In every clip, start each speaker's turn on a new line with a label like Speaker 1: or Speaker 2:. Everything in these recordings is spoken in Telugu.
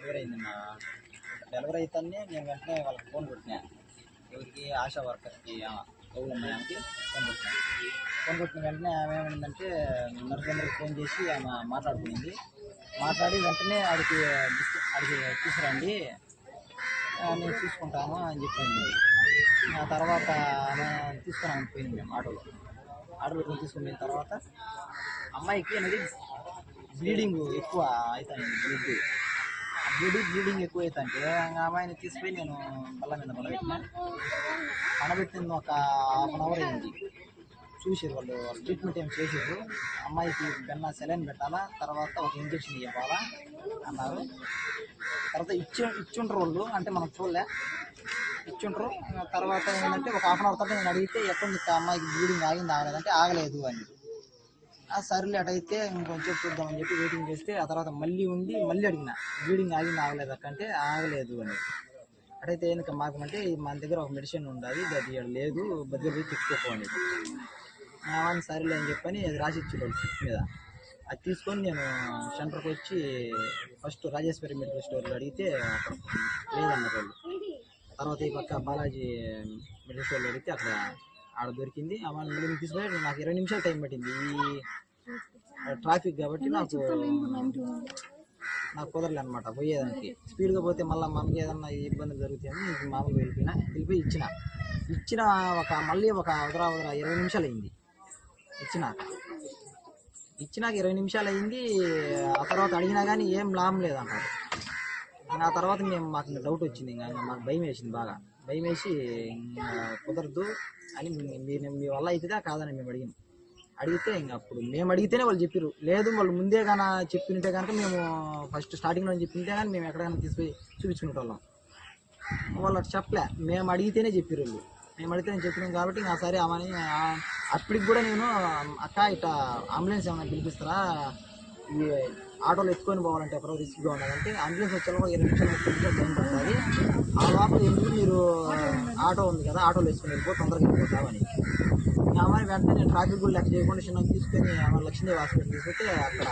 Speaker 1: డెలివరీ అయింది డెలివరీ అయితేనే నేను వెంటనే వాళ్ళకి ఫోన్ కొట్టినా. ఎవరికి ఆశా వర్కర్కి కౌలు అమ్మాయికి ఫోన్ కొట్టినా. ఫోన్ కొట్టిన వెంటనే ఆమె ఏమైందంటే నర్సందరికి ఫోన్ చేసి ఆమె మాట్లాడుకునింది మాట్లాడి వెంటనే ఆడికి ఆడికి తీసుకురండి. నేను చూసుకుంటాను అని చెప్పింది. ఆ తర్వాత ఆమె తీసుకురామని పోయింది మేము ఆటోలో. ఆటోలో పెట్టుకుని తీసుకుని తర్వాత అమ్మాయికి అనేది బ్లీడింగ్ ఎక్కువ అవుతాయి బ్లడ్ బ్లీడింగ్ బ్లీడింగ్ ఎక్కువ అవుతుంటే ఆ అమ్మాయిని తీసుకుపోయి నేను బల్ల మీద పడబెట్టిన. పడబెట్టింది ఒక హాఫ్ అన్ అవర్ అయింది. చూసారు వాళ్ళు ట్రీట్మెంట్ ఏం చేసారు అమ్మాయికి బెన్న సెలైన్ పెట్టాలా తర్వాత ఒక ఇంజక్షన్ ఇవ్వాలా అన్నారు. తర్వాత ఇచ్చి ఇచ్చుండ్రు వాళ్ళు అంటే మనం చూడలే. ఇచ్చుంటారు తర్వాత ఏంటంటే ఒక హాఫ్ అన్ అవర్ తర్వాత నేను అడిగితే ఎక్కడ అమ్మాయికి బ్లీడింగ్ ఆగింది ఆగలేదంటే ఆగలేదు అని. సర్లే అటైతే ఇంకొంచెం చూద్దామని చెప్పి వెయిటింగ్ చేస్తే ఆ తర్వాత మళ్ళీ ఉండి మళ్ళీ అడిగిన బ్లీడింగ్ ఆగింది ఆగలేదు? అక్క అంటే ఆగలేదు అని. అటైతే ఎందుకు అంటే మన దగ్గర ఒక మెడిసిన్ ఉండాలి అది లేదు దగ్గర పోయి తెచ్చుకోపోండి. అని సరేలే అని చెప్పని అది రాసి ఇచ్చేవాళ్ళు మీద. అది తీసుకొని నేను సెంటర్కి వచ్చి ఫస్ట్ రాజేశ్వరి మెడికల్ స్టోర్లో అడిగితే అక్కడ లేదన్నారు వాళ్ళు. తర్వాత ఈ పక్క బాలాజీ మెడికల్ స్టోర్లో అడిగితే అక్కడ ఆడ దొరికింది. ఆ వాళ్ళ మెడికల్ తీసుకొని నాకు ఇరవై నిమిషాలు టైం పట్టింది. ఈ ట్రాఫిక్ కాబట్టి నాకు నాకు కుదరలే అనమాట పోయేదానికి స్పీడ్గా పోతే మళ్ళీ మనకి ఏదన్నా ఇబ్బంది జరుగుతాయని ఇంక మామూలుగా వెళ్ళిపోయినా వెళ్ళిపోయి ఇచ్చిన. ఇచ్చిన ఒక మళ్ళీ ఒక ఉదరా ఉదరా ఇరవై నిమిషాలు అయింది. ఇచ్చినాక ఇచ్చినాక ఇరవై నిమిషాలు అయింది. ఆ తర్వాత అడిగినా కానీ ఏం లాభం ఇంకా ఆ తర్వాత మేము మాకు డౌట్ వచ్చింది. ఇంకా మాకు భయం వేసింది బాగా. భయం వేసి ఇంకా కుదరదు అని మీరు మీ వల్ల అవుతుందా కాదని మేము అడిగాం అడిగితే ఇంకా అప్పుడు మేము అడిగితేనే వాళ్ళు చెప్పారు లేదు వాళ్ళు ముందే కానీ చెప్పినట్టే కనుక మేము ఫస్ట్ స్టార్టింగ్లో చెప్పింటే కానీ మేము ఎక్కడికైనా తీసుకుపోయి వాళ్ళం వాళ్ళు చెప్పలే. మేము అడిగితేనే చెప్పారు వాళ్ళు. మేము అడిగితే నేను చెప్పినాం కాబట్టి ఇంకా సరే ఆమెని అప్పటికి కూడా నేను అక్క ఇట్లా అంబులెన్స్ ఏమైనా పిలిపిస్తారా? ఆటోలో ఎత్తుకొని పోవాలంటే ఎప్పుడో రిస్క్గా ఉండాలంటే అంబులెన్స్ వచ్చే లోపల ఇరవై నిమిషాలు ముప్పై నిమిషాలు టైం పడుతుంది. ఆ లోపల ఎందుకు మీరు ఆటో ఉంది కదా ఆటోలో వేసుకొని వెళ్ళిపో తొందరగా వెళ్ళిపోతామని ఆమె అమ్మాయి వెంటనే ట్రాఫిక్ కూడా లెక్క చేయకుండా చిన్న తీసుకొని ఆమె లక్ష్మీదేవి హాస్పిటల్ తీసుకుంటే అక్కడ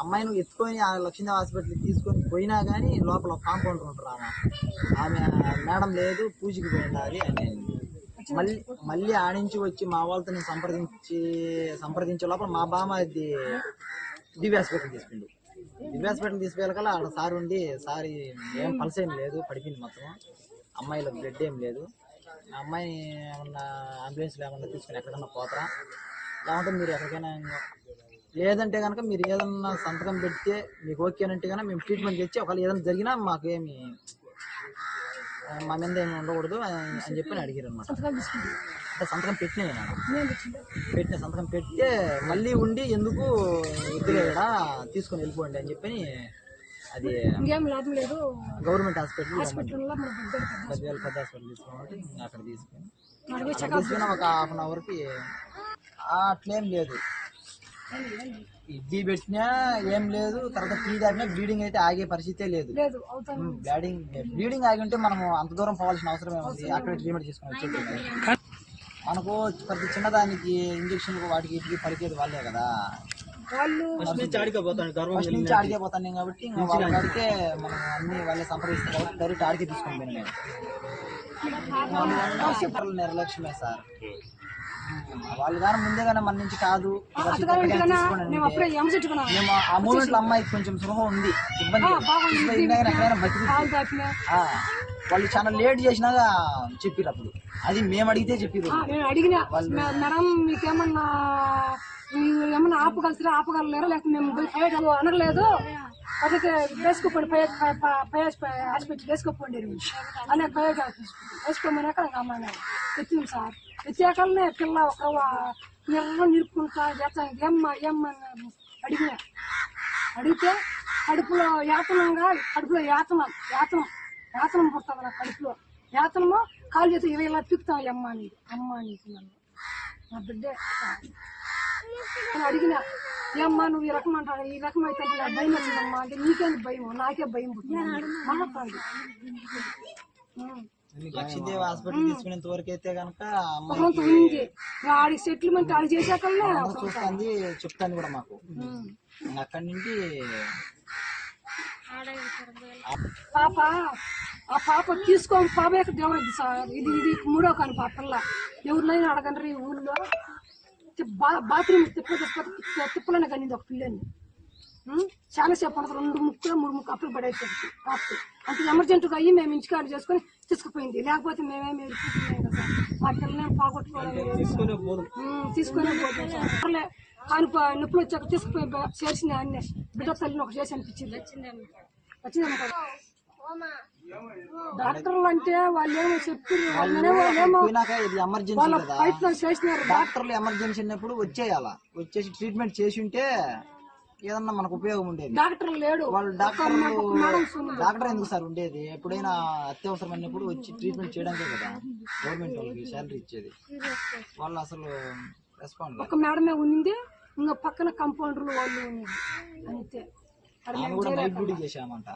Speaker 1: అమ్మాయిని ఎత్తుకొని ఆ లక్ష్మీదేవి హాస్పిటల్కి తీసుకొని పోయినా కానీ లోపల కాంపౌండర్ ఉంటారు ఆమె. ఆమె మేడం లేదు పూజకి పోయినది అని. మళ్ళీ మళ్ళీ ఆడించి వచ్చి మా వాళ్ళతో నేను సంప్రదించి సంప్రదించే లోపల మా బామ్మ అది దివ్య హాస్పిటల్ తీసుకుంది. దివ్య హాస్పిటల్ తీసుకెళ్ళకల్లా ఆడ సార్ ఉండి సార్ ఏం పల్స్ ఏం లేదు పడిపోయింది మొత్తం. అమ్మాయిలో బ్లడ్ ఏం లేదు. ఆ అమ్మాయిని ఏమన్నా అంబులెన్స్ లేకుండా తీసుకుని ఎక్కడన్నా పోతారా? లేకుంటే మీరు ఎక్కడికైనా లేదంటే కనుక మీరు ఏదన్నా సంతకం పెడితే మీకు ఓకే అంటే కనుక మేము ట్రీట్మెంట్ తెచ్చి ఒకవేళ ఏదైనా జరిగినా మాకేమి మా మీద ఏమి ఉండకూడదు అని అని చెప్పి అడిగారు అనమాట సంతకం పెట్టినా నేను పెట్టిన సంతకం పెడితే మళ్ళీ ఉండి ఎందుకు ఇక్కడ తీసుకొని వెళ్ళిపోండి అని చెప్పి అది
Speaker 2: లాభం లేదు.
Speaker 1: గవర్నమెంట్ హాస్పిటల్ పదివేల పెద్ద హాస్పిటల్. ఇంకా అక్కడ తీసుకొని తీసుకుని ఒక హాఫ్ అన్ అవర్కి అట్లేం లేదు. ఇది పెట్టినా ఏం లేదు తర్వాత టీ తాగినా బ్లీడింగ్ అయితే ఆగే పరిస్థితే లేదు. బ్లీడింగ్ బ్లీడింగ్ ఆగి ఉంటే మనం అంత దూరం పోవాల్సిన అవసరం ఏముంది? అక్కడ ట్రీట్మెంట్ చేసుకుని వచ్చేది మనకు ప్రతి చిన్నదానికి ఇంజక్షన్ వాటికి వీటికి పలికేది వాళ్ళే కదా.
Speaker 2: వాళ్ళు
Speaker 1: ఫస్ట్ నుంచి ఆడికే పోతాను కాబట్టి ఇంకా వాళ్ళ మనం అన్ని వాళ్ళే సంప్రదిస్తాం కాబట్టి డైరెక్ట్ ఆడికే తీసుకొని పోయినా నేను. నిర్లక్ష్యమే సార్. వాళ్ళు కానీ ముందే కానీ మన నుంచి కాదు.
Speaker 2: మేము
Speaker 1: ఆ మూమెంట్లో అమ్మాయికి కొంచెం సృహ ఉంది. ఇబ్బంది ఎక్కడైనా బతికి వాళ్ళు చాలా లేట్ చేసినాగా చెప్పిరు అప్పుడు. అది మేము అడిగితే చెప్పిరు
Speaker 2: నేను అడిగిన "మే- మేడం మీకేమన్నా ఏమన్నా ఆపగలుగుతారా ఆపగలలేరా లేకపోతే మేము పోయి పై అనగలేదు అట్లయితే వేసుకోపోండి పై పై- పై- పై హాస్పిటల్ వేసుకోపోండి అనే పై వేసుకోమన్నాక నాకు అమ్మాయి ఎత్తింది సార్. ఎత్తాకనే పిల్ల ఒక నిర్ర నిరుపుకుంటా చేస్తాను ఏమ్మా ఏమ్మా అని అడిగిన. అడిగితే కడుపులో యాతనంగా కడుపులో యాతనం యాతనం. యాతనం పుడుతుంది నా కడుపులో. యాతనము కాలు చేతి ఇలా ఇలా తిప్పుతాం అమ్మ అని అమ్మ అని నన్ను. నా బిడ్డే. అని అడిగిన ఏమ్మా నువ్వు ఈ రకం అంటావు ఈ రకం అయితే నాకు భయం వచ్చిందమ్మా అంటే నీకేంది భయం నాకే భయం పుట్టింది. మాట్లాడు
Speaker 1: లక్ష్మీదేవి హాస్పిటల్ తీసుకునేంత వరకు అయితే కనుక
Speaker 2: ఆడి సెటిల్మెంట్ ఆడి చేశాకల్నే
Speaker 1: చూస్తుంది చెప్తాను కూడా మాకు. అక్కడి నుండి
Speaker 2: పాప ఆ పాప తీసుకొని పాప యొక్క దేవుడు సార్. ఇది ఇది మూడో కాని పాప పిల్ల. ఎవరినైనా అడగండి ఊళ్ళో. బాత్రూమ్ తిప్ప తిప్ప తిప్ప- తిప్పలనే కానీ ఒక పిల్లని. ఉం? చాలా సేపు ఉండదు రెండు ముక్కలు మూడు ముక్కలు అప్పుడు పడేసేది పాపకి అంత ఎమర్జెంట్గా అయ్యి మేము ఇంటికాడ చేసుకొని తీసుకుపోయింది. లేకపోతే మేమేమి ఎదుర్కొంటున్నాం కదా ఆ పిల్లని పోగొట్టుకోవడం తీసుకొని. సర్లే, ఆయన నొప్పులు వచ్చాక తీసుకుపోయి చేసిన అన్నీ బిడ్డ తల్లిని ఒక చేసి అనిపించింది. వచ్చిందేమో కదా? డాక్టర్లు అంటే వాళ్ళు ఏమో చెప్పారు వాళ్ళనే వాళ్ళేమో
Speaker 1: పోయినాక ఇది ఎమర్జెన్సీ
Speaker 2: వాళ్ళ ప్రయత్నం చేసినారు.
Speaker 1: డాక్టర్లు ఎమర్జెన్సీ ఉన్నప్పుడు వచ్చేయాల. వచ్చేసి ట్రీట్మెంట్ చేసి ఉంటే ఏదన్నా మనకు ఉపయోగం ఉండేది.
Speaker 2: డాక్టర్ లేడు.
Speaker 1: వాళ్ళు
Speaker 2: ఉంది.
Speaker 1: డాక్టర్ ఎందుకు సార్ ఉండేది? ఎప్పుడైనా అత్యవసరమైనప్పుడు వచ్చి ట్రీట్మెంట్ చేయడానికే కదా. గవర్నమెంట్ వాళ్ళకి శాలరీ ఇచ్చేది. వాళ్ళు అసలు రెస్పాండ్
Speaker 2: ఒక మేడమే ఉంది ఇంకా పక్కన కంపౌండర్లు వాళ్ళు ఉన్నారు. అంతే.
Speaker 1: చేశామంట.